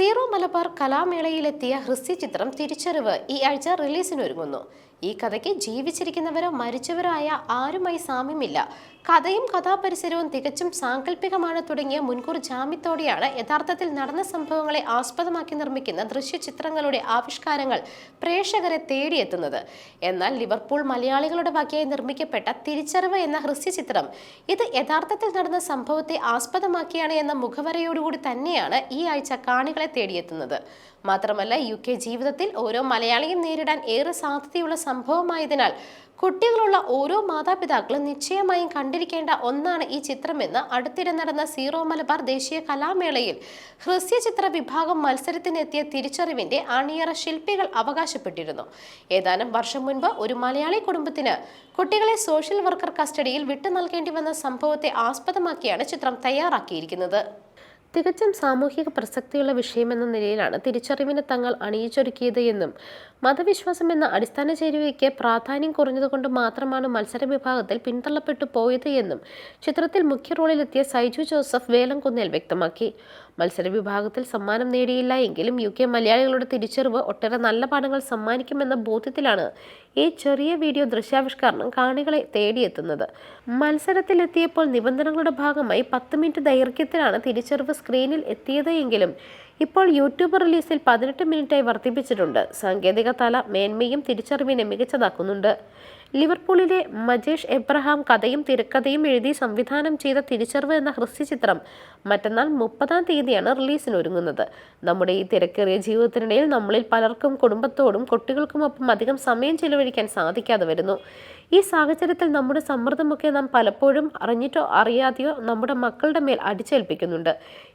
Zero Malabar കലാമേളയിലെത്തിയ ഹൃസ്യ ചിത്രം തിരിച്ചറിവ് ഈ ആഴ്ച റിലീസിനൊരുങ്ങുന്നു. ഈ കഥയ്ക്ക് ജീവിച്ചിരിക്കുന്നവരോ മരിച്ചവരോ ആയ ആരുമായി സാമ്യമില്ല. കഥയും കഥാപരിസരവും തികച്ചും സാങ്കല്പികമാണ് തുടങ്ങിയ മുൻകൂർ ജാമ്യത്തോടെയാണ് യഥാർത്ഥത്തിൽ നടന്ന സംഭവങ്ങളെ ആസ്പദമാക്കി നിർമ്മിക്കുന്ന ദൃശ്യചിത്രങ്ങളുടെ ആവിഷ്കാരങ്ങൾ പ്രേക്ഷകരെ തേടിയെത്തുന്നത്. എന്നാൽ ലിവർപൂൾ മലയാളികളുടെ വകയായി നിർമ്മിക്കപ്പെട്ട തിരിച്ചറിവ് എന്ന ഹൃസ്യചിത്രം ഇത് യഥാർത്ഥത്തിൽ നടന്ന സംഭവത്തെ ആസ്പദമാക്കിയാണ് എന്ന മുഖവരയോടുകൂടി തന്നെയാണ് ഈ ആഴ്ച കാണികളെ തേടിയെത്തുന്നത്. മാത്രമല്ല യു കെ ജീവിതത്തിൽ ഓരോ മലയാളിയും നേരിടാൻ ഏറെ സാധ്യതയുള്ള സംഭവമായതിനാൽ കുട്ടികളുള്ള ഓരോ മാതാപിതാക്കളും നിശ്ചയമായും കണ്ടിരിക്കേണ്ട ഒന്നാണ് ഈ ചിത്രമെന്ന് അടുത്തിടെ നടന്ന സീറോ മലബാർ ദേശീയ കലാമേളയിൽ ഹൃസ്യ ചിത്ര വിഭാഗം മത്സരത്തിനെത്തിയ തിരിച്ചറിവിന്റെ അണിയറ ശില്പികൾ അവകാശപ്പെട്ടിരുന്നു. ഏതാനും വർഷം മുൻപ് ഒരു മലയാളി കുടുംബത്തിന് കുട്ടികളെ സോഷ്യൽ വർക്കർ കസ്റ്റഡിയിൽ വിട്ടു നൽകേണ്ടി വന്ന സംഭവത്തെ ആസ്പദമാക്കിയാണ് ചിത്രം തയ്യാറാക്കിയിരിക്കുന്നത്. തികച്ചും സാമൂഹിക പ്രസക്തിയുള്ള വിഷയമെന്ന നിലയിലാണ് തിരിച്ചറിവിനെ തങ്ങൾ അണിയിച്ചൊരുക്കിയത് എന്നും മതവിശ്വാസം എന്ന അടിസ്ഥാന ചേരുവയ്ക്ക് പ്രാധാന്യം കുറഞ്ഞതുകൊണ്ട് മാത്രമാണ് മത്സര വിഭാഗത്തിൽ പിന്തള്ളപ്പെട്ടു പോയത് എന്നും ചിത്രത്തിൽ മുഖ്യ റോളിലെത്തിയ സൈജു ജോസഫ് വേലംകുന്നേൽ വ്യക്തമാക്കി. മത്സര വിഭാഗത്തിൽ സമ്മാനം നേടിയില്ല. എങ്കിലും യു കെ മലയാളികളുടെ തിരിച്ചറിവ് ഒട്ടേറെ നല്ല പാഠങ്ങൾ സമ്മാനിക്കുമെന്ന ബോധ്യത്തിലാണ് ഈ ചെറിയ വീഡിയോ ദൃശ്യാവിഷ്കരണം കാണികളെ തേടിയെത്തുന്നത്. മത്സരത്തിലെത്തിയപ്പോൾ നിബന്ധനകളുടെ ഭാഗമായി പത്ത് മിനിറ്റ് ദൈർഘ്യത്തിലാണ് തിരിച്ചറിവ് സ്ക്രീനിൽ എത്തിയത് എങ്കിലും ഇപ്പോൾ യൂട്യൂബ് റിലീസിൽ പതിനെട്ട് മിനിറ്റായി വർദ്ധിപ്പിച്ചിട്ടുണ്ട്. സാങ്കേതിക തല മേന്മയും തിരിച്ചറിവിനെ മികച്ചതാക്കുന്നുണ്ട്. ലിവർപൂളിലെ മജേഷ് എബ്രഹാം കഥയും തിരക്കഥയും എഴുതി സംവിധാനം ചെയ്ത തിരിച്ചറിവ് എന്ന ഹ്രസ്യചിത്രം മറ്റന്നാൾ മുപ്പതാം തീയതിയാണ് റിലീസിനൊരുങ്ങുന്നത്. നമ്മുടെ ഈ തിരക്കേറിയ ജീവിതത്തിനിടയിൽ നമ്മളിൽ പലർക്കും കുടുംബത്തോടും കുട്ടികൾക്കുമൊപ്പം അധികം സമയം ചെലവഴിക്കാൻ സാധിക്കാതെ വരുന്നു. ഈ സാഹചര്യത്തിൽ നമ്മുടെ സമ്മർദ്ദമൊക്കെ നാം പലപ്പോഴും അറിഞ്ഞിട്ടോ അറിയാതെയോ നമ്മുടെ മക്കളുടെ മേൽ അടിച്ചേൽപ്പിക്കുന്നുണ്ട്.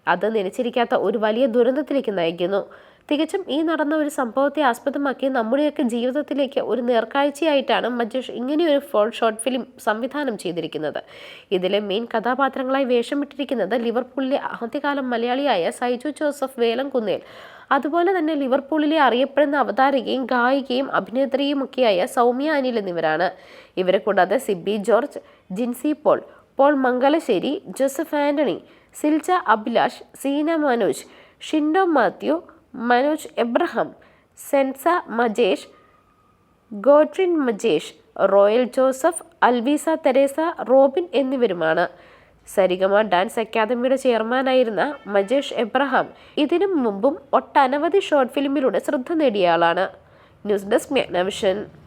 അത് നനച്ചിരിക്കാത്ത ഒരു വലിയ ദുരന്തത്തിലേക്ക് നയിക്കുന്നു. തികച്ചും ഈ നടന്ന ഒരു സംഭവത്തെ ആസ്പദമാക്കി നമ്മുടെയൊക്കെ ജീവിതത്തിലേക്ക് ഒരു നേർക്കാഴ്ചയായിട്ടാണ് മജേഷ് ഇങ്ങനെയൊരു ഫോൾ ഷോർട്ട് ഫിലിം സംവിധാനം ചെയ്തിരിക്കുന്നത്. ഇതിലെ മെയിൻ കഥാപാത്രങ്ങളായി വേഷമിട്ടിരിക്കുന്നത് ലിവർപൂളിലെ ആദ്യകാലം മലയാളിയായ സൈജു ജോസഫ് വേലംകുന്നേൽ അതുപോലെ തന്നെ ലിവർപൂളിലെ അറിയപ്പെടുന്ന അവതാരകയും ഗായികയും അഭിനേത്രിയും ഒക്കെയായ സൗമ്യ അനിൽ എന്നിവരാണ്. ഇവരെ കൂടാതെ Sibi George Jincy Paul Paul Mangalassery Joseph Antony Silja Abhilash Seena Manoj Shindo Mathew Manoj Abraham Sensa Majesh Godrin Majesh Royal Joseph Alvisa Theresa Robin എന്നിവരുമാണ്. Sarigama dance അക്കാദമിയുടെ ചെയർമാനായിരുന്ന മജേഷ് എബ്രഹാം ഇതിനു മുമ്പും ഒട്ടനവധി ഷോർട്ട് ഫിലിമിലൂടെ ശ്രദ്ധ നേടിയ ആളാണ്. News desk മെഗ്നവിഷൻ